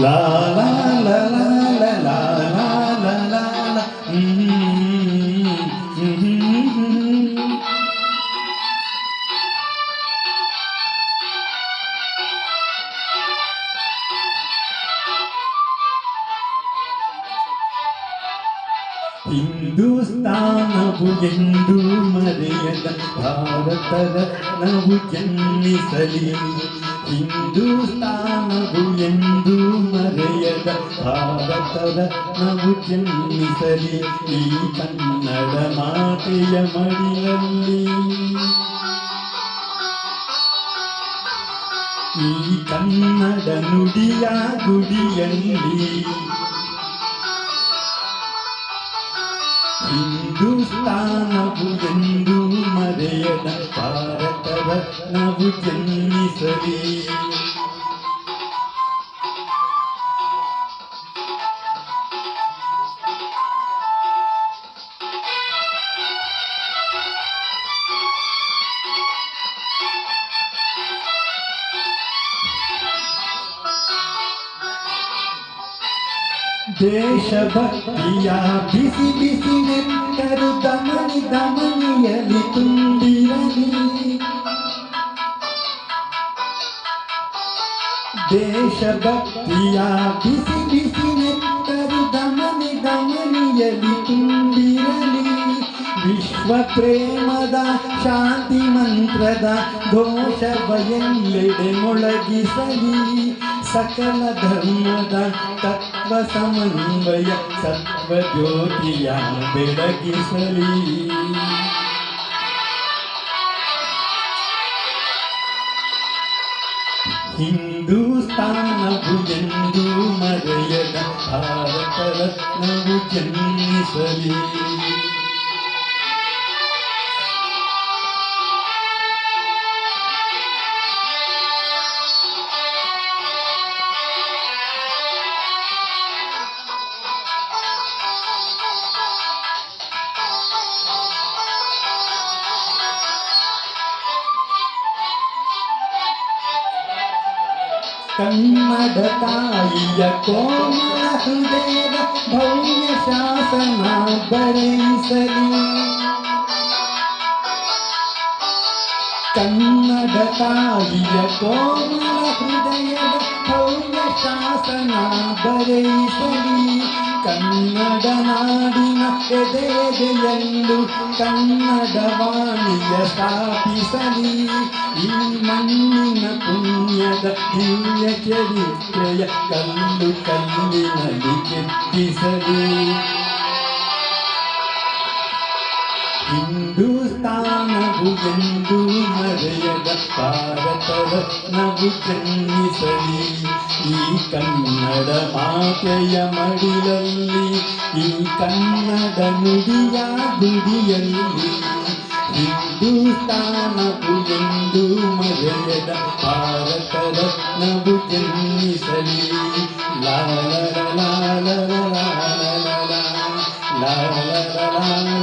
ಲಾ ಲಾ ಲಾ ಲಾ ಲಾ ಲಾ ಲಾ ಲಾ ಲಾ ಲಾ. ಹ್ಮ್, ಹ್ಮ್, ಹ್ಮ್, ಹ್ಮ್. ಹಿಂದೂಸ್ತಾನವು ಎಂದು ಮರೆಯದ ಭಾರತದ ನಾವು ಜನ್ಮಿಸಲಿ ಹಿಂದೂಸ್ತಾನವು ಎಂದು ಮರೆಯದ ಭಾರತದ ನಾವು ಜನ್ಮಿಸಲಿ ಈ ಕನ್ನಡ ಮಾತೆಯ ಮಡಿಲಲ್ಲಿ. ಈ ಕನ್ನಡ ನುಡಿಯ ಗುಡಿಯಲ್ಲಿ ಹಿಂದೂಸ್ತಾನವು ಎಂದು ಮರೆಯದ ಭಾರತದ ನಾವು ಜನ್ಮಿಸಲಿ. ದೇಶಭಕ್ತಿಯ ಬಿಸಿ ಬಿಸಿ ನೆತ್ತರು ದಮನಿ ದಮನಿಯಲಿ ತುಂಬಿರಲಿ ದೇಶಭಕ್ತಿಯ ಬಿಸಿ ಬಿಸಿ ನೆತ್ತರು ದಮನಿ ದಮನಿಯಲಿ ತುಂಬಿರಲಿ ವಿಶ್ವ ಪ್ರೇಮದ ಶಾಂತಿ ಮಂತ್ರದ ಘೋಷವ ಎಲ್ಲೆಡೆ ಮೊಳಗಿಸಲಿ ಸಕಲ ಧರ್ಮದ ತತ್ವ ಸಮನ್ವಯ ಸತ್ವ ಜ್ಯೋತಿಯ ಬೆಳಗಿಸಲಿ ಹಿಂದೂಸ್ತಾನವು ಎಂದು ಮರೆಯದ ಭಾರತ ರತ್ನವು ಜನ್ಮಿಸಲಿ कर्मदताय कोमलहृदेव भव्यशासना बरै कोमलहृदयव कर्मदताय ಕನ್ನಡ ನಾಡಿನ ಎದೆದೆಯಲ್ಲೂ ಕನ್ನಡವಾಣಿಯ ಸ್ಥಾಪಿಸಲಿ ಈ ಮಣ್ಣಿನ ಪುಣ್ಯದ ದಿವ್ಯ ಚರಿತ್ರೆಯ ಕಲ್ಲು ಕಲ್ಲಿನಲ್ಲಿ ಕೆತ್ತಿಸಲಿ ಹಿಂದೂಸ್ತಾನವು ಎಂದು ಹೃದಯದ ಭಾರತವ ನಗು ಜನ್ಮಿಸಲಿ ಈ ಕನ್ನಡ ಮಾತೆಯ ಮಡಿಲಲ್ಲಿ, ಈ ಕನ್ನಡ ನುಡಿಯ ಗುಡಿಯಲ್ಲಿ ಹಿಂದೂಸ್ತಾನವು ಎಂದು ಮರೆಯದ ಭಾರತದ ನಗು ಜನ್ಮಿಸಲಿ ಲಾಲ ಲಾಲ ಲಾಲ ಲಾಲ ಲಾಲ